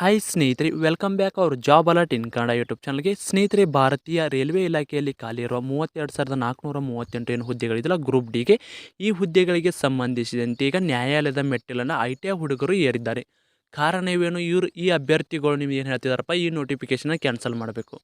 Hi ಸ್ನೇಹಿತರೆ welcome back our job alert in Kannada YouTube ಚಾನಲ್ಗೆ ಸ್ನೇಹಿತರೆ, ಭಾರತೀಯ ರೈಲ್ವೆ ಇಲಾಖೆಯಲ್ಲಿ ಖಾಲಿ ಇರುವ ಮೂವತ್ತೆರಡು ಸಾವಿರದ ನಾಲ್ಕುನೂರ ಮೂವತ್ತೆಂಟು ಏನು ಹುದ್ದೆಗಳಿದೆಯಲ್ಲ ಗ್ರೂಪ್ ಡಿಗೆ ಈ ಹುದ್ದೆಗಳಿಗೆ ಸಂಬಂಧಿಸಿದಂತೆ ಈಗ ನ್ಯಾಯಾಲಯದ ಮೆಟ್ಟಿಲನ್ನು ಐ ಟಿ ಐ ಹುಡುಗರು ಏರಿದ್ದಾರೆ. ಕಾರಣವೇನು ಇವರು ಈ ಅಭ್ಯರ್ಥಿಗಳು ನೀವು ಏನು ಹೇಳ್ತಿದಾರಪ್ಪ? ಈ ನೋಟಿಫಿಕೇಶನ್ನ ಕ್ಯಾನ್ಸಲ್ ಮಾಡಬೇಕು.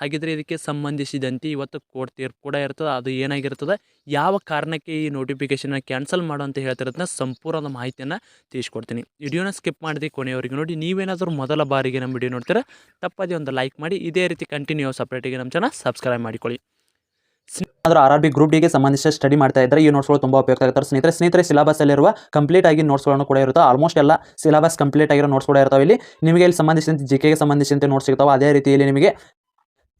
ಹಾಗಿದ್ರೆ ಇದಕ್ಕೆ ಸಂಬಂಧಿಸಿದಂತೆ ಇವತ್ತು ಕೋರ್ಟ್ ತೀರ್ಪು ಕೂಡ ಇರ್ತದೆ, ಅದು ಏನಾಗಿರ್ತದೆ, ಯಾವ ಕಾರಣಕ್ಕೆ ಈ ನೋಟಿಫಿಕೇಶನ್ನ ಕ್ಯಾನ್ಸಲ್ ಮಾಡು ಅಂತ ಹೇಳ್ತಿರೋದನ್ನ ಸಂಪೂರ್ಣ ಮಾಹಿತಿಯನ್ನು ತಿಳಿಸ್ಕೊಡ್ತೀನಿ. ವಿಡಿಯೋನ ಸ್ಕಿಪ್ ಮಾಡಿದೆ ಕೊನೆಯವರೆಗೆ ನೋಡಿ, ನೀವೇನಾದರೂ ಮೊದಲ ಬಾರಿಗೆ ನಮ್ಮ ವಿಡಿಯೋ ನೋಡ್ತೀರಾ, ತಪ್ಪದೇ ಒಂದು ಲೈಕ್ ಮಾಡಿ, ಇದೇ ರೀತಿ ಕಂಟಿನ್ಯೂ ಸಪ್ರೇಟಿಗೆ ನಮ್ಮ ಚಾನಲ್ ಸಬ್ಸ್ಕ್ರೈಬ್ ಮಾಡಿಕೊಳ್ಳಿ. ಆದ್ರೆ ಆರ್ ಆರ್ ಬಿ ಗ್ರೂಪ್ ಡಿಗೆ ಸಂಬಂಧಿಸಿದ ಸ್ಟಡಿ ಮಾಡ್ತಾ ಇದ್ದಾರೆ ಈ ನೋಟ್ಸ್ಗಳು ತುಂಬ ಉಪಯುಕ್ತ ಆಗುತ್ತೆ ಸ್ನೇಹಿತರೆ ಸ್ನೇಹಿತರೆ ಸಿಲಬಸ್ ಅಲ್ಲಿರುವ ಕಂಪ್ಲೀಟ್ ಆಗಿ ನೋಟ್ಸ್ಗಳನ್ನು ಕೂಡ ಇರುತ್ತೆ. ಆಲ್ಮೋಸ್ಟ್ ಎಲ್ಲ ಸಿಲಬಸ್ ಕಂಪ್ಲೀಟ್ ಆಗಿರೋ ನೋಟ್ಸ್ ಕೂಡ ಇರ್ತಾವೆ ಇಲ್ಲಿ. ನಿಮಗೆ ಇಲ್ಲಿ ಸಂಬಂಧಿಸಿದಂತೆ ಜಿ ಕೆಗೆ ಸಂಬಂಧಿಸಿದಂತೆ ನೋಟ್ಸ್ ಸಿಗ್ತಾವೆ. ಅದೇ ರೀತಿಯಲ್ಲಿ ನಿಮಗೆ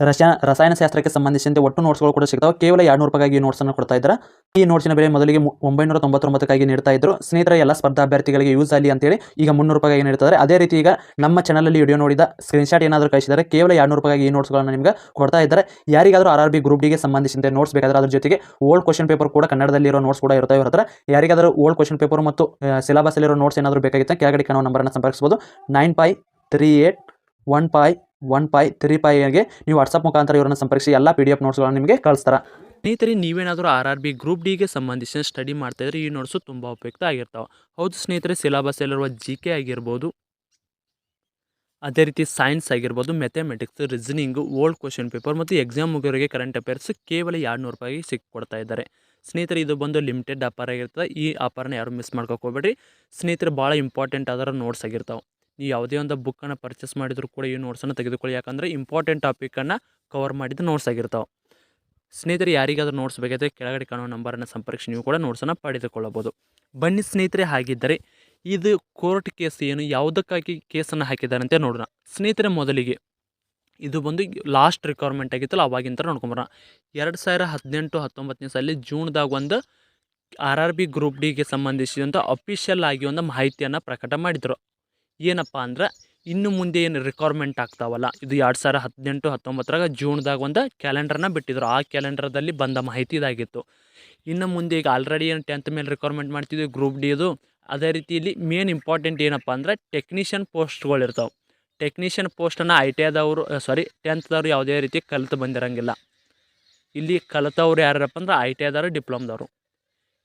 ರಸಾಯನ ರಸಾಯನಶಾಸ್ತ್ರಕ್ಕೆ ಸಂಬಂಧಿಸಿದಂತೆ ಒಟ್ಟು ನೋಟ್ಸ್ಗಳು ಕೂಡ ಸಿಗ್ತಾವೆ. ಕೇವಲ ಎರಡು ನೂರು ರೂಪಾಯಿಗೆ ಈ ನೋಟ್ಸನ್ನು ಕೊಡ್ತಾ ಇದ್ದಾರೆ? ಈ ನೋಟ್ಸಿನ ಬೆಲೆ ಮೊದಲಿಗೆ ಒಂಬೈನೂರ ತೊಂಬತ್ತೊಂಬತ್ತಕ್ಕಾಗಿ ನೀಡ್ತಾ ಇದ್ರು. ಸ್ನೇಹಿತರ, ಎಲ್ಲ ಸ್ಪರ್ಧಾ ಅಭ್ಯರ್ಥಿಗಳಿಗೆ ಯೂಸ್ ಆಗಲಿ ಅಂತೇಳಿ ಈಗ ಮುನ್ನೂರು ರೂಪಾಯಿಗೆ ನೀಡ್ತಾರೆ ಅದೇ ರೀತಿ ಈಗ ನಮ್ಮ ಚಾನಲಲ್ಲಿ ವಿಡಿಯೋ ನೋಡಿದ ಸ್ಕ್ರೀನ್ಶಾಟ್ ಏನಾದರೂ ಕಳಿಸಿದರೆ, ಕೇವಲ ಎರಡು ನೂರು ರೂಪಾಯಿಗೆ ಈ ನೋಟ್ಸ್ಗಳನ್ನು ನಿಮಗೆ ಕೊಡ್ತಾ ಇದ್ದಾರೆ. ಯಾರಿಗಾದರೂ ಆರ್ ಆರ್ ಬಿ ಗ್ರೂಪ್ ಡಿಗೆ ಸಂಬಂಧಿಸಿದಂತೆ ನೋಟ್ಸ್ ಬೇಕಾದ್ರೆ ಅದ್ರ ಜೊತೆಗೆ ಓಲ್ಡ್ ಕ್ವಶನ್ ಪೇಪರ್ ಕೂಡ ಕನ್ನಡದಲ್ಲಿ ಇರೋ ನೋಟ್ಸ್ ಕೂಡ ಇರುತ್ತೆ ಇವ್ರ ಹತ್ರ. ಯಾರಿಗಾದರೂ ಓಲ್ಡ್ ಕ್ವಶನ್ ಪೇಪರ್ ಮತ್ತು ಸಿಲಬಸ್ ಅಲ್ಲಿರೋ ನೋಟ್ಸ್ ಏನಾದರೂ ಬೇಕಾಗಿತ್ತು ಕೆಳಗಡೆ ಕಾಣೋ ನಂಬರನ್ನು ಸಂಪರ್ಕಿಸಬಹುದು. Nine five three eight one five one five three ಫೈಗೆ ನೀವು ವಾಟ್ಸಪ್ ಮುಖಾಂತರ ಇವರನ್ನು ಸಂಪರ್ಕಿಸಿ, ಎಲ್ಲ ಪಿ ಡಿ ಎಫ್ ನೋಟ್ಸ್ಗಳನ್ನು ನಿಮಗೆ ಕಳಿಸ್ತಾರೆ. ಸ್ನೇಹಿತರೆ, ನೀವೇನಾದರೂ ಆರ್ ಆರ್ ಬಿ ಗ್ರೂಪ್ ಡಿಗೆ ಸಂಬಂಧಿಸಿದ ಸ್ಟಡಿ ಮಾಡ್ತಾಯಿದ್ರೆ ಈ ನೋಟ್ಸು ತುಂಬ ಉಪಯುಕ್ತ ಆಗಿರ್ತಾವೆ. ಹೌದು ಸ್ನೇಹಿತರೆ ಸಿಲೆಬಸ್ಸಲ್ಲಿರುವ ಜಿ ಕೆ ಆಗಿರ್ಬೋದು, ಅದೇ ರೀತಿ ಸೈನ್ಸ್ ಆಗಿರ್ಬೋದು mathematics reasoning old question paper ಮತ್ತು ಎಕ್ಸಾಮ್ ಮುಗಿಯೋರಿಗೆ ಕರೆಂಟ್ ಅಫೇರ್ಸ್ ಕೇವಲ ಎರಡು ನೂರು ರೂಪಾಯಿಗೆ ಸಿಕ್ಕೊಡ್ತಾ ಇದ್ದಾರೆ. ಸ್ನೇಹಿತರೆ, ಇದು ಬಂದು ಲಿಮಿಟೆಡ್ ಆಫರ್ ಆಗಿರ್ತದೆ. ಈ ಆಫರ್ನ ಯಾರು ಮಿಸ್ ಮಾಡ್ಕೋಬೇಡ್ರಿ ಸ್ನೇಹಿತರೆ ಭಾಳ ಇಂಪಾರ್ಟೆಂಟ್ ಆದರ ನೋಟ್ಸ್ ಆಗಿರ್ತಾವೆ. ನೀವು ಯಾವುದೇ ಒಂದು ಬುಕ್ಕನ್ನು ಪರ್ಚೇಸ್ ಮಾಡಿದರೂ ಕೂಡ ಈ ನೋಟ್ಸನ್ನು ತೆಗೆದುಕೊಳ್ಳಿ. ಯಾಕಂದರೆ ಇಂಪಾರ್ಟೆಂಟ್ ಟಾಪಿಕನ್ನು ಕವರ್ ಮಾಡಿದ ನೋಟ್ಸ್ ಆಗಿರ್ತಾವೆ. ಸ್ನೇಹಿತರೆ, ಯಾರಿಗಾದರೂ ನೋಟ್ಸ್ ಬೇಕಾದರೆ ಕೆಳಗಡೆ ಕಾಣುವ ನಂಬರನ್ನು ಸಂಪರ್ಕಿಸಿ. ನೀವು ಕೂಡ ನೋಟ್ಸನ್ನು ಪಡೆದುಕೊಳ್ಳಬಹುದು. ಬನ್ನಿ ಸ್ನೇಹಿತರೆ, ಹಾಗಿದ್ದರೆ ಇದು ಕೋರ್ಟ್ ಕೇಸ್ ಏನು, ಯಾವುದಕ್ಕಾಗಿ ಕೇಸನ್ನು ಹಾಕಿದ್ದಾರೆ ಅಂತ ನೋಡೋಣ. ಸ್ನೇಹಿತರೆ, ಮೊದಲಿಗೆ ಇದು ಬಂದು ಲಾಸ್ಟ್ ರಿಕ್ವೈರ್ಮೆಂಟ್ ಆಗಿತ್ತಲ್ಲ ಅವಾಗಿಂತ ನೋಡ್ಕೊಂಬರೋಣ. ಎರಡು ಸಾವಿರ ಹದಿನೆಂಟು, ಹತ್ತೊಂಬತ್ತನೇ ಸಾಲಿ ಜೂನ್ದಾಗ ಒಂದು ಆರ್ ಆರ್ ಬಿ ಗ್ರೂಪ್ ಡಿಗೆ ಸಂಬಂಧಿಸಿದಂಥ ಅಫಿಷಿಯಲ್ ಆಗಿ ಒಂದು ಮಾಹಿತಿಯನ್ನು ಪ್ರಕಟ ಮಾಡಿದರು. ಏನಪ್ಪ ಅಂದ್ರೆ ಇನ್ನು ಮುಂದೆ ಏನು ರಿಕ್ವೈರ್ಮೆಂಟ್ ಆಗ್ತಾವಲ್ಲ, ಇದು ಎರಡು ಸಾವಿರ ಹದಿನೆಂಟು, ಹತ್ತೊಂಬತ್ತರಾಗ ಜೂನ್ದಾಗ ಒಂದು ಕ್ಯಾಲೆಂಡರ್ನ ಬಿಟ್ಟಿದ್ರು. ಆ ಕ್ಯಾಲೆಂಡರ್ದಲ್ಲಿ ಬಂದ ಮಾಹಿತಿ ಇದಾಗಿತ್ತು. ಇನ್ನು ಮುಂದೆ ಈಗ ಆಲ್ರೆಡಿ ಏನು ಟೆಂತ್ ಮೇಲೆ ರಿಕ್ವೈರ್ಮೆಂಟ್ ಮಾಡ್ತಿದ್ವಿ ಗ್ರೂಪ್ ಡಿ ಅದು ಅದೇ ರೀತಿ ಇಲ್ಲಿ ಮೇನ್ ಇಂಪಾರ್ಟೆಂಟ್ ಏನಪ್ಪ ಅಂದ್ರೆ ಟೆಕ್ನಿಷಿಯನ್ ಪೋಸ್ಟ್ಗಳು ಇರ್ತಾವೆ. ಟೆಕ್ನಿಷಿಯನ್ ಪೋಸ್ಟನ್ನು ಐ ಟಿ ಐದವರು ಸಾರಿ ಟೆಂತ್ದವರು ಯಾವುದೇ ರೀತಿ ಕಲಿತು ಬಂದಿರಂಗಿಲ್ಲ. ಇಲ್ಲಿ ಕಲಿತವ್ರು ಯಾರಪ್ಪ ಅಂದ್ರೆ ಐ ಟಿ ಐದವರು ಡಿಪ್ಲೊಮ್ದವರು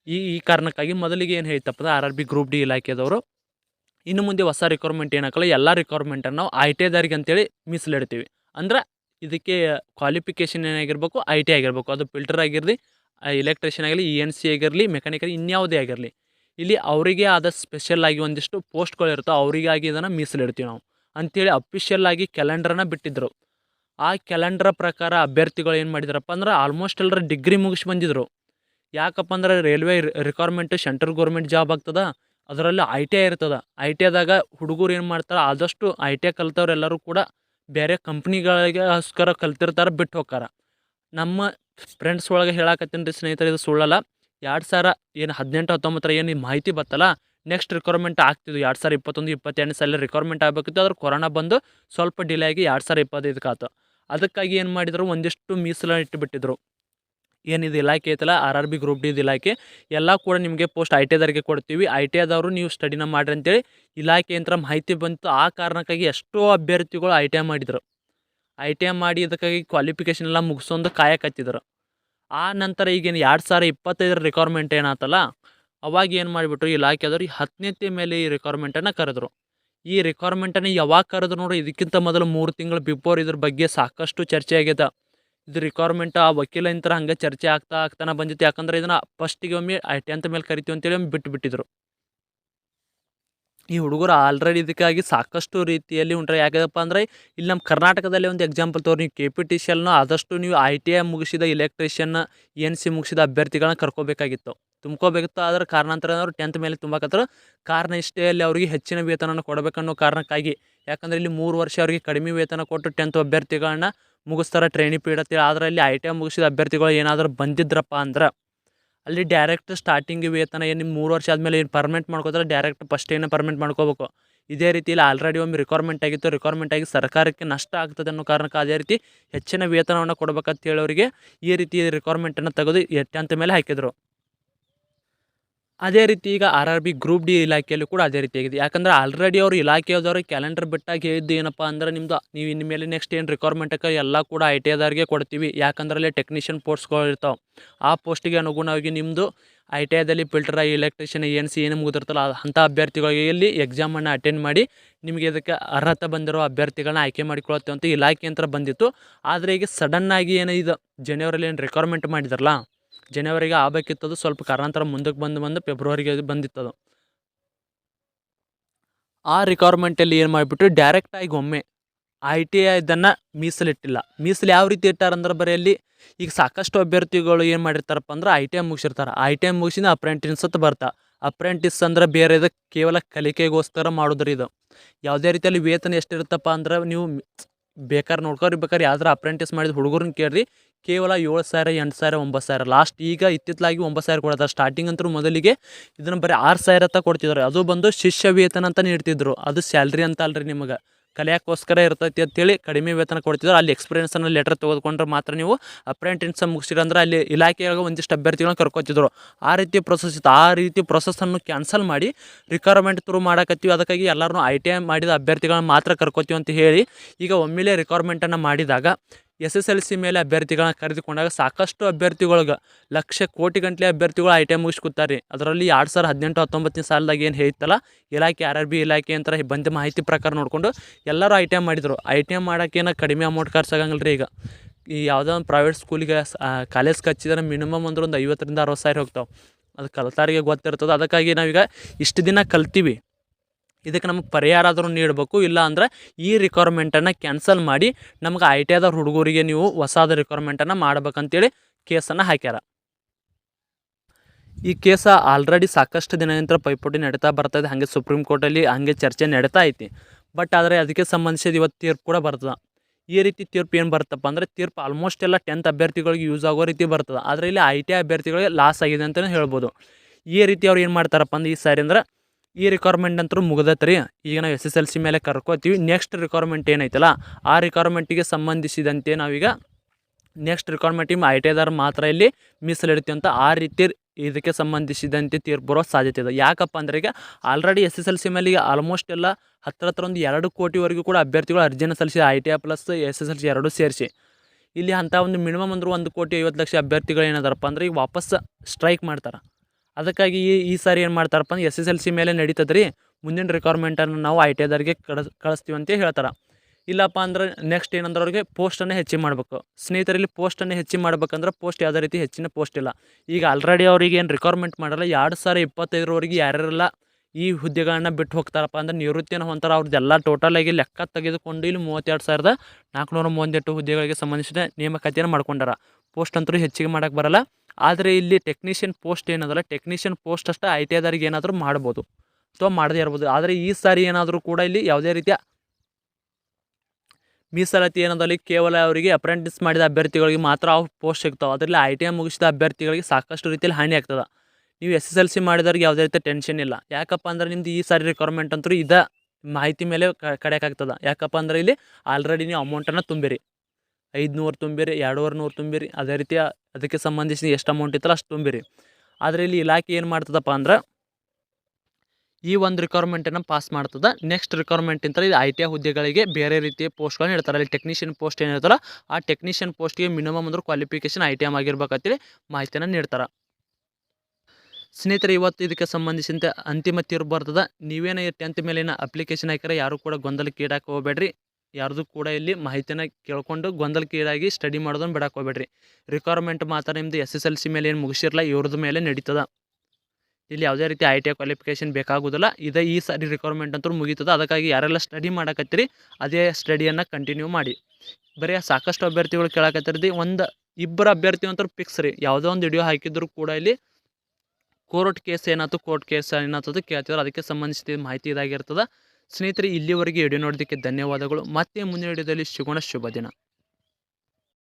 ಈ ಈ ಕಾರಣಕ್ಕಾಗಿ ಮೊದಲಿಗೆ ಏನು ಹೇಳ್ತಪ್ಪ ಅಂದ್ರೆ R R B group D ಇಲಾಖೆದವರು ಇನ್ನು ಮುಂದೆ ಹೊಸ ರಿಕ್ವೈರ್ಮೆಂಟ್ ಏನಾಗಲ್ಲ, ಎಲ್ಲ ರಿಕ್ವೈರ್ಮೆಂಟನ್ನು ನಾವು ಐ ಟಿ ಐದಾರಿಗೆ ಅಂತೇಳಿ ಮೀಸಲಿಡ್ತೀವಿ. ಅಂದ್ರೆ ಇದಕ್ಕೆ ಕ್ವಾಲಿಫಿಕೇಷನ್ ಏನಾಗಿರ್ಬೇಕು ಐ ಟಿ ಆಗಿರ್ಬೇಕು. ಅದು ಫಿಲ್ಟರ್ ಆಗಿರಲಿ ಎಲೆಕ್ಟ್ರಿಷಿಯನ್ ಆಗಿರಲಿ ಇ ಎನ್ ಸಿ ಆಗಿರಲಿ ಮೆಕ್ಯಾನಿಕಲ್ ಇನ್ಯಾವುದೇ ಆಗಿರಲಿ. ಇಲ್ಲಿ ಅವರಿಗೆ ಆದ ಸ್ಪೆಷಲ್ ಆಗಿ ಒಂದಿಷ್ಟು ಪೋಸ್ಟ್ಗಳು ಇರ್ತಾವೆ, ಅವರಿಗಾಗಿ ಇದನ್ನು ಮೀಸಲಿಡ್ತೀವಿ ನಾವು. ಅಂಥೇಳಿ ಅಫಿಷಿಯಲ್ ಆಗಿ ಕ್ಯಾಲೆಂಡ್ರನ್ನ ಬಿಟ್ಟಿದ್ರು. ಆ ಕ್ಯಾಲೆಂಡರ್ ಪ್ರಕಾರ ಅಭ್ಯರ್ಥಿಗಳು ಏನು ಮಾಡಿದ್ರಪ್ಪ ಅಂದ್ರೆ ಆಲ್ಮೋಸ್ಟ್ ಎಲ್ಲರೂ ಡಿಗ್ರಿ ಮುಗಿಸಿ ಬಂದಿದ್ರು. ಯಾಕಪ್ಪ ಅಂದ್ರೆ railway recruitment central government job ಆಗ್ತದ. ಅದರಲ್ಲಿ ಐ ಟಿ ಐ ಇರ್ತದೆ. ಐ ಟಿ ಐದಾಗ ಹುಡುಗರು ಏನು ಮಾಡ್ತಾರೆ, ಆದಷ್ಟು ಐ ಟಿ ಐ ಕಲ್ತವ್ರು ಎಲ್ಲರೂ ಕೂಡ ಬೇರೆ ಕಂಪ್ನಿಗಳಿಗೋಸ್ಕರ ಕಲ್ತಿರ್ತಾರೆ ಬಿಟ್ಟು ಹೋಗ್ತಾರೆ ನಮ್ಮ ಫ್ರೆಂಡ್ಸ್ ಒಳಗೆ ಹೇಳಾಕತ್ತೀನಿ ರೀ ಸ್ನೇಹಿತರೆ, ಇದು ಸುಳ್ಳಲ್ಲ. ಎರಡು ಸಾವಿರ ಏನು ಹದಿನೆಂಟು, ಹತ್ತೊಂಬತ್ತರ ಏನು ಮಾಹಿತಿ ಬತ್ತಲ್ಲ? ನೆಕ್ಸ್ಟ್ ರಿಕ್ವೈರ್ಮೆಂಟ್ ಆಗ್ತಿದ್ವು. ಎರಡು ಸಾವಿರ ಇಪ್ಪತ್ತೊಂದು ಇಪ್ಪತ್ತೆರಡು ಸಾಲ ರಿಕ್ವೈರ್ಮೆಂಟ್ ಆಗಬೇಕಿತ್ತು. ಅದ್ರ ಕೊರೋನಾ ಬಂದು ಸ್ವಲ್ಪ ಡಿಲೇ ಆಗಿ ಎರಡು ಸಾವಿರ ಇಪ್ಪತ್ತೈದಕ್ಕೆ ಕಾತು ಅದಕ್ಕಾಗಿ ಏನು ಮಾಡಿದರು, ಒಂದಿಷ್ಟು ಮೀಸಲ ಇಟ್ಟುಬಿಟ್ಟಿದ್ರು ಏನಿದು ಇಲಾಖೆ ಐತಲ್ಲ ಆರ್ ಆರ್ ಬಿ ಗ್ರೂಪ್ ಡಿದು ಇಲಾಖೆ, ಎಲ್ಲ ಕೂಡ ನಿಮಗೆ ಪೋಸ್ಟ್ ಐ ಟಿ ಐದಾರಿಗೆ ಕೊಡ್ತೀವಿ. ಐ ಟಿ ಐದವರು ನೀವು ಸ್ಟಡಿನ ಮಾಡ್ರಿ ಅಂತೇಳಿ ಇಲಾಖೆ ಅಂತ ಮಾಹಿತಿ ಬಂತು. ಆ ಕಾರಣಕ್ಕಾಗಿ ಎಷ್ಟೋ ಅಭ್ಯರ್ಥಿಗಳು ಐ ಟಿ ಐ ಮಾಡಿದರು. ಐ ಟಿ ಐ ಮಾಡಿ ಇದಕ್ಕಾಗಿ ಕ್ವಾಲಿಫಿಕೇಷನ್ ಎಲ್ಲ ಮುಗಿಸೊಂದು ಕಾಯಕತ್ತಿದ್ರು. ಆ ನಂತರ ಈಗೇನು ಎರಡು ಸಾವಿರ ಇಪ್ಪತ್ತೈದರ ರಿಕ್ವೈರ್ಮೆಂಟ್ ಏನಾತಲ್ಲ, ಅವಾಗ ಏನು ಮಾಡಿಬಿಟ್ರು ಇಲಾಖೆದವ್ರು ಈ ಹತ್ತನೇತಿ ಮೇಲೆ ಈ ರಿಕ್ವೈರ್ಮೆಂಟನ್ನು ಕರೆದ್ರು. ಈ ರಿಕ್ವೈರ್ಮೆಂಟನ್ನು ಯಾವಾಗ ಕರೆದ್ರು ನೋಡಿ ಇದಕ್ಕಿಂತ ಮೊದಲು ಮೂರು ತಿಂಗಳು ಬಿಫೋರ್ ಇದ್ರ ಬಗ್ಗೆ ಸಾಕಷ್ಟು ಚರ್ಚೆ ಆಗೈತೆ ಇದು ರಿಕ್ವೈರ್ಮೆಂಟ್ ಆ ವಕೀಲಂತರ ಹಂಗೆ ಚರ್ಚೆ ಆಗ್ತಾ ಆಗ್ತಾನೆ ಬಂದಿತ್ತು. ಯಾಕಂದ್ರೆ ಇದನ್ನು ಫಸ್ಟಿಗೆ ಒಮ್ಮೆ ಟೆಂತ್ ಮೇಲೆ ಕರಿತೀವಿ ಅಂತೇಳಿ ಒಮ್ಮೆ ಬಿಟ್ಟು ಬಿಟ್ಟಿದ್ರು. ಈ ಹುಡುಗರು ಆಲ್ರೆಡಿ ಇದಕ್ಕಾಗಿ ಸಾಕಷ್ಟು ರೀತಿಯಲ್ಲಿ ಉಂಟ್ರೆ ಯಾಕಪ್ಪ ಅಂದರೆ, ಇಲ್ಲಿ ನಮ್ಮ ಕರ್ನಾಟಕದಲ್ಲಿ ಒಂದು ಎಕ್ಸಾಂಪಲ್ ತೋರಿ, ನೀವು ಕೆ ಪಿ ಟಿ ಸಿ ಆದಷ್ಟು ನೀವು ಐ ಟಿ ಐ ಮುಗಿಸಿದ ಇಲೆಕ್ಟ್ರಿಷಿಯನ್ ಎನ್ ಸಿ ಮುಗಿಸಿದ ಅಭ್ಯರ್ಥಿಗಳನ್ನ ಕರ್ಕೋಬೇಕಾಗಿತ್ತು. ತುಂಬ್ಕೋಬೇಕಿತ್ತು ಆದ್ರೆ ಕಾರಣಾಂತರ ಅವರು ಟೆಂತ್ ಮೇಲೆ ತುಂಬಕತ್ರ ಕಾರಣ ಇಷ್ಟೇ, ಅಲ್ಲಿ ಅವರಿಗೆ ಹೆಚ್ಚಿನ ವೇತನ ಕೊಡಬೇಕನ್ನೋ ಕಾರಣಕ್ಕಾಗಿ. ಯಾಕಂದರೆ ಇಲ್ಲಿ ಮೂರು ವರ್ಷ ಅವರಿಗೆ ಕಡಿಮೆ ವೇತನ ಕೊಟ್ಟು ಟೆಂತ್ ಅಭ್ಯರ್ಥಿಗಳನ್ನ ಮುಗಿಸ್ತಾರೆ ಟ್ರೈನಿಂಗ್ ಪೀರಿಯಡ್ ಅಂತೇಳಿ ಆದ್ರೆ ಅಲ್ಲಿ ಐ ಟಿ ಐ ಮುಗಿಸಿದ ಅಭ್ಯರ್ಥಿಗಳು ಏನಾದರೂ ಬಂದಿದ್ರಪ್ಪ ಅಂದ್ರೆ, ಅಲ್ಲಿ ಡೈರೆಕ್ಟ್ ಸ್ಟಾರ್ಟಿಂಗ್ ವೇತನ ಏನು ನಿಮ್ಮ ಮೂರು ವರ್ಷ ಆದಮೇಲೆ ಏನು ಪರ್ಮನೆಂಟ್ ಮಾಡ್ಕೋತಾರೆ ಡೈರೆಕ್ಟ್ ಫಸ್ಟ್ ಏನು ಪರ್ಮನೆಂಟ್ ಮಾಡ್ಕೋಬೇಕು. ಇದೇ ರೀತಿ ಇಲ್ಲಿ ಆಲ್ರೆಡಿ ಒಮ್ಮೆ ರಿಕ್ವೈರ್ಮೆಂಟ್ ಆಗಿತ್ತು. ರಿಕ್ವೈರ್ಮೆಂಟ್ ಆಗಿ ಸರ್ಕಾರಕ್ಕೆ ನಷ್ಟ ಆಗ್ತದೆ ಅನ್ನೋ ಕಾರಣಕ್ಕೆ ಅದೇ ರೀತಿ ಹೆಚ್ಚಿನ ವೇತನವನ್ನು ಕೊಡಬೇಕಂತ ಹೇಳೋರಿಗೆ ಈ ರೀತಿ ರಿಕ್ವೈರ್ಮೆಂಟನ್ನು ತೆಗೆದು ಟೆಂತ್ ಮೇಲೆ ಹಾಕಿದರು. ಅದೇ ರೀತಿ ಈಗ R R B group D ಇಲಾಖೆಯಲ್ಲೂ ಕೂಡ ಅದೇ ರೀತಿಯಾಗಿದೆ ಯಾಕಂದ್ರೆ ಆಲ್ರೆಡಿ ಅವರು ಇಲಾಖೆಯವರು ಕ್ಯಾಲೆಂಡರ್ ಬಿಟ್ಟಾಗ ಹೇಳಿದ್ದು ಏನಪ್ಪ ಅಂದ್ರೆ ನಿಮ್ಮದು ನೀವು ಇನ್ನು ಮೇಲೆ ನೆಕ್ಸ್ಟ್ ಏನು ರಿಕ್ವೈರ್ಮೆಂಟಕ್ಕೆ ಎಲ್ಲ ಕೂಡ ಐ ಟಿ ಐದವ್ರಿಗೆ ಕೊಡ್ತೀವಿ. ಯಾಕಂದ್ರೆ ಅಲ್ಲಿ ಟೆಕ್ನಿಷಿಯನ್ ಪೋಸ್ಟ್ಗಳು ಇರ್ತಾವೆ. ಆ ಪೋಸ್ಟಿಗೆ ಅನುಗುಣವಾಗಿ ನಿಮ್ಮದು ಐ ಟಿ ಐದಲ್ಲಿ ಫಿಲ್ಟರ್ ಎಲೆಕ್ಟ್ರಿಷಿಯನ್ ಏನ್ ಸಿ ಏನು ಮುಗಿದಿರ್ತಲ್ಲ ಅಂಥ ಅಭ್ಯರ್ಥಿಗಳಿಗೆ ಇಲ್ಲಿ ಎಕ್ಸಾಮನ್ನು ಅಟೆಂಡ್ ಮಾಡಿ ನಿಮಗೆ ಇದಕ್ಕೆ ಅರ್ಹತೆ ಬಂದಿರೋ ಅಭ್ಯರ್ಥಿಗಳನ್ನ ಆಯ್ಕೆ ಮಾಡಿಕೊಳ್ಳುತ್ತೆ ಅಂತ ಇಲಾಖೆ ಅಂತ ಬಂದಿತ್ತು. ಆದರೆ ಈಗ ಸಡನ್ನಾಗಿ ಏನು ಇದು ಜನವರಿಲಿ ಏನು ರಿಕ್ವೈರ್ಮೆಂಟ್ ಮಾಡಿದಾರಲ್ಲ ಜನವರಿಗೆ ಆಗಬೇಕಿತ್ತದು, ಸ್ವಲ್ಪ ಕಾರಣಾಂತರ ಮುಂದಕ್ಕೆ ಬಂದು ಬಂದು ಫೆಬ್ರವರಿಗೆ ಬಂದಿತ್ತದು. ಆ ರಿಕ್ವೈರ್ಮೆಂಟಲ್ಲಿ ಏನು ಮಾಡಿಬಿಟ್ರು ಡೈರೆಕ್ಟಾಗಿ ಒಮ್ಮೆ ಐ ಟಿ ಐ ಇದನ್ನು ಮೀಸಲಿಟ್ಟಿಲ್ಲ. ಮೀಸಲು ಯಾವ ರೀತಿ ಇಟ್ಟಾರಂದ್ರೆ ಬರೀ ಈಗ ಸಾಕಷ್ಟು ಅಭ್ಯರ್ಥಿಗಳು ಏನು ಮಾಡಿರ್ತಾರಪ್ಪ ಅಂದ್ರೆ ಐ ಟಿ ಐ ಮುಗಿಸಿರ್ತಾರೆ. ಐ ಟಿ ಐ ಮುಗಿಸಿದ ಅಪ್ರೆಂಟಿಸ್ ಅಂತ ಬರ್ತಾ. ಅಪ್ರೆಂಟಿಸ್ ಅಂದ್ರೆ ಬೇರೆ ಇದು ಕೇವಲ ಕಲಿಕೆಗೋಸ್ಕರ ಮಾಡೋದ್ರಿ ಇದು. ಯಾವುದೇ ರೀತಿಯಲ್ಲಿ ವೇತನ ಎಷ್ಟಿರುತ್ತಪ್ಪ ಅಂದ್ರೆ ನೀವು ಬೇಕಾದ್ರೆ ನೋಡ್ಕೊರಿ, ಬೇಕಾದ್ರೆ ಯಾವ್ದಾರ ಅಪ್ರೆಂಟಿಸ್ ಮಾಡಿದ ಹುಡುಗರನ್ನ ಕೇಳ್ರಿ ಕೇವಲ ಏಳು ಸಾವಿರ, ಎಂಟು ಸಾವಿರ, ಒಂಬತ್ತು ಸಾವಿರ. ಲಾಸ್ಟ್ ಈಗ ಇತ್ತಿತ್ತಲಾಗಿ ಒಂಬತ್ತು ಸಾವಿರ ಕೊಡ್ತಾರೆ ಸ್ಟಾರ್ಟಿಂಗ್ ಅಂತೂ ಮೊದಲಿಗೆ ಇದನ್ನು ಬರೀ ಆರು ಸಾವಿರ ಅಂತ ಕೊಡ್ತಿದ್ರು. ಅದು ಬಂದು ಶಿಷ್ಯ ವೇತನ ಅಂತ ನೀಡ್ತಿದ್ರು. ಅದು ಸ್ಯಾಲ್ರಿ ಅಂತ ಅಲ್ರಿ ನಿಮಗೆ. ಕಲಿಯೋಕ್ಕೋಸ್ಕರ ಇರ್ತೈತಿ ಅಂತೇಳಿ ಕಡಿಮೆ ವೇತನ ಕೊಡ್ತಿದ್ರು. ಅಲ್ಲಿ ಎಕ್ಸ್ಪೀರಿಯನ್ಸನ್ನು ಲೆಟರ್ ತೆಗೆದುಕೊಂಡ್ರೆ ಮಾತ್ರ ನೀವು ಅಪ್ರೆಂಟೆನ್ಸ್ ಮುಗಿಸಿರಂದ್ರೆ ಅಲ್ಲಿ ಇಲಾಖೆಯಾಗ ಒಂದಿಷ್ಟು ಅಭ್ಯರ್ಥಿಗಳನ್ನ ಕರ್ಕೊತಿದ್ರು. ಆ ರೀತಿ ಪ್ರೊಸೆಸ್ ಇತ್ತು. ಆ ರೀತಿ ಪ್ರೊಸೆಸನ್ನು ಕ್ಯಾನ್ಸಲ್ ಮಾಡಿ ರಿಕ್ವೈರ್ಮೆಂಟ್ ತ್ರೂ ಮಾಡಕತ್ತೀವಿ. ಅದಕ್ಕಾಗಿ ಎಲ್ಲರೂ ಐ ಟಿ ಐ ಮಾಡಿದ ಅಭ್ಯರ್ಥಿಗಳನ್ನ ಮಾತ್ರ ಕರ್ಕೊತೀವಿ ಅಂತ ಹೇಳಿ ಈಗ ಒಮ್ಮೆಲೆ ರಿಕ್ವೈರ್ಮೆಂಟನ್ನು ಮಾಡಿದಾಗ ಎಸ್ ಎಸ್ ಎಲ್ ಸಿ ಮೇಲೆ ಅಭ್ಯರ್ಥಿಗಳನ್ನ ಕರೆದುಕೊಂಡಾಗ ಸಾಕಷ್ಟು ಅಭ್ಯರ್ಥಿಗಳಿಗೆ ಲಕ್ಷ ಕೋಟಿ ಗಂಟಲೆ ಅಭ್ಯರ್ಥಿಗಳು ಐ ಟಿ ಐ ಮುಗಿಸ್ಕೊತಾರೆ ಅದರಲ್ಲಿ ಎರಡು ಸಾವಿರ ಹದಿನೆಂಟು ಹತ್ತೊಂಬತ್ತನೇ ಸಾಲದಾಗ ಏನು ಹೇಳ್ತಲ್ಲ ಇಲಾಖೆ, ಆರ್ ಆರ್ ಬಿ ಇಲಾಖೆ ಅಂತ ಬಂದ ಮಾಹಿತಿ ಪ್ರಕಾರ ನೋಡಿಕೊಂಡು ಎಲ್ಲರೂ ಐ ಟಿ ಐ ಮಾಡಿದರು. ಐ ಟಿ ಐ ಮಾಡೋಕ್ಕೇನು ಕಡಿಮೆ ಅಮೌಂಟ್ ಖರ್ಚಾಗಂಗಿಲ್ಲ ರೀ ಈಗ. ಈ ಯಾವುದೋ ಒಂದು ಪ್ರೈವೇಟ್ ಸ್ಕೂಲಿಗೆ ಕಾಲೇಜ್ ಕಚ್ಚಿದ್ರೆ ಮಿನಿಮಮ್ ಅಂದ್ರೆ ಒಂದು ಐವತ್ತರಿಂದ ಅರವತ್ತು ಸಾವಿರ ಹೋಗ್ತಾವೆ. ಅದು ಕಲ್ತಾರಿಗೆ ಗೊತ್ತಿರ್ತದೆ. ಅದಕ್ಕಾಗಿ ನಾವೀಗ ಇಷ್ಟು ದಿನ ಕಲ್ತೀವಿ. ಇದಕ್ಕೆ ನಮಗೆ ಪರಿಹಾರ ಆದರೂ ನೀಡಬೇಕು. ಇಲ್ಲ ಅಂದ್ರೆ ಈ ರಿಕ್ವೈರ್ಮೆಂಟನ್ನು ಕ್ಯಾನ್ಸಲ್ ಮಾಡಿ ನಮ್ಗೆ ಐ ಟಿ ಆದವ್ರ ಹುಡುಗರಿಗೆ ನೀವು ಹೊಸಾದ ರಿಕ್ವೈರ್ಮೆಂಟನ್ನು ಮಾಡ್ಬೇಕಂತೇಳಿ ಕೇಸನ್ನು ಹಾಕ್ಯಾರ. ಈ ಕೇಸ ಆಲ್ರೆಡಿ ಸಾಕಷ್ಟು ದಿನದಿಂದ ಪೈಪೋಟಿ ನಡೀತಾ ಬರ್ತದೆ. ಹಾಗೆ ಸುಪ್ರೀಂ ಕೋರ್ಟಲ್ಲಿ ಹಾಗೆ ಚರ್ಚೆ ನಡೀತಾ ಐತಿ. ಬಟ್ ಆದರೆ ಅದಕ್ಕೆ ಸಂಬಂಧಿಸಿದ ಇವತ್ತು ತೀರ್ಪು ಕೂಡ ಬರ್ತದೆ. ಈ ರೀತಿ ತೀರ್ಪು ಏನು ಬರುತ್ತಪ್ಪ ಅಂದರೆ ತೀರ್ಪು ಆಲ್ಮೋಸ್ಟ್ ಎಲ್ಲ ಟೆಂತ್ ಅಭ್ಯರ್ಥಿಗಳಿಗೆ ಯೂಸ್ ಆಗೋ ರೀತಿ ಬರ್ತದೆ. ಆದರೆ ಇಲ್ಲಿ ಐ ಟಿ ಅಭ್ಯರ್ಥಿಗಳಿಗೆ ಲಾಸ್ ಆಗಿದೆ ಅಂತಲೇ ಹೇಳ್ಬೋದು. ಈ ರೀತಿ ಅವ್ರು ಏನು ಮಾಡ್ತಾರಪ್ಪ ಅಂದ್ರೆ ಈ ಸಾರಿ ಅಂದ್ರೆ ಈ ರಿಕ್ವೈರ್ಮೆಂಟ್ ಅಂತೂ ಮುಗ್ದೈತೆ ರೀ. ಈಗ ನಾವು ಎಸ್ ಎಸ್ ಎಲ್ ಸಿ ಮೇಲೆ ಕರ್ಕೋತೀವಿ. ನೆಕ್ಸ್ಟ್ ರಿಕ್ವೈರ್ಮೆಂಟ್ ಏನೈತಲ್ಲ, ಆ ರಿಕ್ವೈರ್ಮೆಂಟಿಗೆ ಸಂಬಂಧಿಸಿದಂತೆ ನಾವೀಗ ನೆಕ್ಸ್ಟ್ ರಿಕ್ವೈರ್ಮೆಂಟಿಗೆ ಐ ಟಿ ಐದಾರ ಮಾತ್ರ ಇಲ್ಲಿ ಮೀಸಲಿಡ್ತೀವಿ ಅಂತ ಆ ರೀತಿ ಇದಕ್ಕೆ ಸಂಬಂಧಿಸಿದಂತೆ ತೀರ್ಪು ಬರೋ ಸಾಧ್ಯತೆ ಇದೆ. ಯಾಕಪ್ಪ ಅಂದ್ರೆ ಈಗ already S S L C ಮೇಲೆ ಈಗ ಆಲ್ಮೋಸ್ಟ್ ಎಲ್ಲ ಹತ್ರ ಹತ್ರ ಒಂದು ಎರಡು ಕೋಟಿವರೆಗೂ ಕೂಡ ಅಭ್ಯರ್ಥಿಗಳು ಅರ್ಜಿನ ಸಲ್ಲಿಸಿ I T I plus S S L C ಎರಡೂ ಸೇರಿಸಿ. ಇಲ್ಲಿ ಅಂಥ ಒಂದು ಮಿನಿಮಮ್ ಅಂದರೂ ಒಂದು ಕೋಟಿ ಐವತ್ತು ಲಕ್ಷ ಅಭ್ಯರ್ಥಿಗಳು ಏನಾದಾರಪ್ಪ ಅಂದ್ರೆ ಈಗ ವಾಪಸ್ ಸ್ಟ್ರೈಕ್ ಮಾಡ್ತಾರೆ. ಅದಕ್ಕಾಗಿ ಈ ಈ ಸಾರಿ ಏನು ಮಾಡ್ತಾರಪ್ಪ ಅಂದ್ರೆ ಎಸ್ ಎಸ್ ಎಲ್ ಸಿ ಮೇಲೆ ನಡೀತದೆ ರೀ ಮುಂದಿನ ರಿಕ್ವೈರ್ಮೆಂಟನ್ನು ನಾವು ಐ ಟಿ ಐದವ್ರಿಗೆ ಕಳಿಸ್ ಕಳಿಸ್ತೀವಿ ಅಂತ ಹೇಳ್ತಾರೆ. ಇಲ್ಲಪ್ಪ ಅಂದ್ರೆ ನೆಕ್ಸ್ಟ್ ಏನಂದ್ರೆ ಅವ್ರಿಗೆ ಪೋಸ್ಟನ್ನು ಹೆಚ್ಚಿಗೆ ಮಾಡಬೇಕು. ಸ್ನೇಹಿತರಲ್ಲಿ ಪೋಸ್ಟನ್ನು ಹೆಚ್ಚಿಗೆ ಮಾಡ್ಬೇಕಂದ್ರೆ ಪೋಸ್ಟ್ ಯಾವುದೇ ರೀತಿ ಹೆಚ್ಚಿನ ಪೋಸ್ಟ್ ಇಲ್ಲ. ಈಗ ಆಲ್ರೆಡಿ ಅವ್ರಿಗೆ ಏನು ರಿಕ್ವೈರ್ಮೆಂಟ್ ಮಾಡಲ್ಲ, ಎರಡು ಸಾವಿರ ಇಪ್ಪತ್ತೈದರವರೆಗೆ ಯಾರ್ಯಾರೆಲ್ಲ ಈ ಹುದ್ದೆಗಳನ್ನ ಬಿಟ್ಟು ಹೋಗ್ತಾರಪ್ಪ ಅಂದ್ರೆ ನಿವೃತ್ತಿಯನ್ನು ಹೊಂತಾರ. ಅವ್ರದ್ದೆಲ್ಲ ಟೋಟಲಾಗಿ ಲೆಕ್ಕ ತೆಗೆದುಕೊಂಡು ಇಲ್ಲಿ ಮೂವತ್ತೆರಡು ಸಾವಿರದ ನಾಲ್ಕುನೂರ ಮೂವತ್ತೆಂಟು ಹುದ್ದೆಗಳಿಗೆ ಸಂಬಂಧಿಸಿದ ನೇಮಕಾತಿಯನ್ನು ಮಾಡ್ಕೊಂಡಾರ. ಪೋಸ್ಟ್ ಅಂತೂ ಹೆಚ್ಚಿಗೆ ಮಾಡೋಕ್ಕೆ ಬರಲ್ಲ. ಆದರೆ ಇಲ್ಲಿ ಟೆಕ್ನಿಷಿಯನ್ ಪೋಸ್ಟ್ ಏನದಲ್ಲ ಟೆಕ್ನಿಷಿಯನ್ ಪೋಸ್ಟ್ ಅಷ್ಟೇ ಐ ಟಿ ಐದವ್ರಿಗೆ ಏನಾದರೂ ಮಾಡ್ಬೋದು. ಅಥವಾ ಮಾಡದೇ ಇರ್ಬೋದು. ಆದರೆ ಈ ಸಾರಿ ಏನಾದರೂ ಕೂಡ ಇಲ್ಲಿ ಯಾವುದೇ ರೀತಿಯ ಮೀಸಲಾತಿ ಏನದಲ್ಲಿ ಕೇವಲ ಅವರಿಗೆ ಅಪ್ರೆಂಟಿಸ್ ಮಾಡಿದ ಅಭ್ಯರ್ಥಿಗಳಿಗೆ ಮಾತ್ರ ಅವು ಪೋಸ್ಟ್ ಸಿಗ್ತಾವೆ. ಅದರಲ್ಲಿ ಐ ಟಿ ಐ ಮುಗಿಸಿದ ಅಭ್ಯರ್ಥಿಗಳಿಗೆ ಸಾಕಷ್ಟು ರೀತಿಯಲ್ಲಿ ಹಾನಿ ಆಗ್ತದೆ. ನೀವು ಎಸ್ ಎಸ್ ಎಲ್ ಸಿ ಮಾಡಿದವ್ರಿಗೆ ಯಾವುದೇ ರೀತಿಯ ಟೆನ್ಷನ್ ಇಲ್ಲ. ಯಾಕಪ್ಪ ಅಂದ್ರೆ ನಿಮ್ದು ಈ ಸಾರಿ ರಿಕ್ವೈರ್ಮೆಂಟ್ ಅಂತೂ ಇದ. ಮಾಹಿತಿ ಮೇಲೆ ಕಡೆಯಕ್ಕಾಗ್ತದೆ ಯಾಕಪ್ಪ ಅಂದ್ರೆ ಇಲ್ಲಿ ಆಲ್ರೆಡಿ ನೀವು ಅಮೌಂಟನ್ನು ತುಂಬಿರಿ. ಐದುನೂರು ತುಂಬಿರಿ ಎರಡೂವರೆ ನೂರು ತುಂಬಿರಿ, ಅದೇ ರೀತಿ ಅದಕ್ಕೆ ಸಂಬಂಧಿಸಿದ ಎಷ್ಟು ಅಮೌಂಟ್ ಇತ್ತಲ್ಲ ಅಷ್ಟು ತುಂಬಿರಿ. ಆದರೆ ಇಲ್ಲಿ ಇಲಾಖೆ ಏನು ಮಾಡ್ತದಪ್ಪ ಅಂದ್ರೆ ಈ ಒಂದು ರಿಕ್ವೈರ್ಮೆಂಟನ್ನು ಪಾಸ್ ಮಾಡ್ತದೆ. ನೆಕ್ಸ್ಟ್ ರಿಕ್ವೈರ್ಮೆಂಟ್ ಅಂತ ಇದು ಐ ಟಿ ಐ ಹುದ್ದೆಗಳಿಗೆ ಬೇರೆ ರೀತಿಯ ಪೋಸ್ಟ್ಗಳನ್ನ ಇಡ್ತಾರೆ. ಅಲ್ಲಿ ಟೆಕ್ನಿಷಿಯನ್ ಪೋಸ್ಟ್ ಏನಿರ್ತಾರ ಆ ಟೆಕ್ನಿಷಿಯನ್ ಪೋಸ್ಟ್ಗೆ ಮಿನಿಮಮ್ ಅಂದ್ರೆ ಕ್ವಾಲಿಫಿಕೇಷನ್ ಐ ಟಿ ಎಂ ಆಗಿರ್ಬೇಕಂತೇಳಿ ಮಾಹಿತಿಯನ್ನು ನೀಡ್ತಾರೆ. ಸ್ನೇಹಿತರೆ, ಇವತ್ತು ಇದಕ್ಕೆ ಸಂಬಂಧಿಸಿದಂತೆ ಅಂತಿಮ ತೀರ್ಪು ಬರ್ತದೆ. ನೀವೇನೇ ಟೆಂತ್ ಮೇಲಿನ ಅಪ್ಲಿಕೇಶನ್ ಹಾಕಿದ್ರೆ ಯಾರು ಕೂಡ ಗೊಂದಲಕ್ಕೆ ಈಡಾಕ ಹೋಗ್ಬೇಡ್ರಿ. ಯಾರ್ದು ಕೂಡ ಇಲ್ಲಿ ಮಾಹಿತಿನ ಕೇಳ್ಕೊಂಡು ಗೊಂದಲಕ್ಕೀಡಾಗಿ ಸ್ಟಡಿ ಮಾಡೋದನ್ನು ಬಿಡಕ್ಕೆ ಹೋಗ್ಬೇಡ್ರಿ ರಿಕ್ವೈರ್ಮೆಂಟ್ ಮಾತ್ರ ನಿಮ್ಮದು ಎಸ್ ಎಸ್ ಎಲ್ ಸಿ ಮೇಲೆ ಏನು ಮುಗಿಸಿರಲ್ಲ ಇವ್ರದ್ದು ಮೇಲೆ ನಡೀತದ. ಇಲ್ಲಿ ಯಾವುದೇ ರೀತಿ ಐ ಟಿ ಐ ಕ್ವಾಲಿಫಿಕೇಷನ್ ಬೇಕಾಗೋದಿಲ್ಲ. ಇದೇ ಈ ಸಾರಿ ರಿಕ್ವೈರ್ಮೆಂಟ್ ಅಂತೂ ಮುಗೀತದ. ಅದಕ್ಕಾಗಿ ಯಾರೆಲ್ಲ ಸ್ಟಡಿ ಮಾಡಕತ್ತೀರಿ, ಅದೇ ಸ್ಟಡಿಯನ್ನು ಕಂಟಿನ್ಯೂ ಮಾಡಿ. ಬರೀ ಸಾಕಷ್ಟು ಅಭ್ಯರ್ಥಿಗಳು ಕೇಳಕತ್ತಿರ್ದು, ಒಂದು ಇಬ್ಬರು ಅಭ್ಯರ್ಥಿ ಅಂತೂ ಫಿಕ್ಸ್ ರೀ. ಯಾವುದೋ ಒಂದು ವಿಡಿಯೋ ಹಾಕಿದ್ರು ಕೂಡ ಇಲ್ಲಿ ಕೋರ್ಟ್ ಕೇಸ್ ಏನಾಯ್ತು ಕೋರ್ಟ್ ಕೇಸ್ ಏನಾಯ್ತದ ಕೇಳ್ತಿದ್ರು ಅದಕ್ಕೆ ಸಂಬಂಧಿಸಿದ ಮಾಹಿತಿ ಇದಾಗಿರ್ತದೆ. ಸ್ನೇಹಿತರೆ ಇಲ್ಲಿಯವರೆಗೆ ವಿಡಿಯೋ ನೋಡೋದಕ್ಕೆ ಧನ್ಯವಾದಗಳು. ಮತ್ತೆ ಮುಂದಿನ ವಿಡಿಯೋದಲ್ಲಿ ಸಿಗೋಣ. ಶುಭ ದಿನ.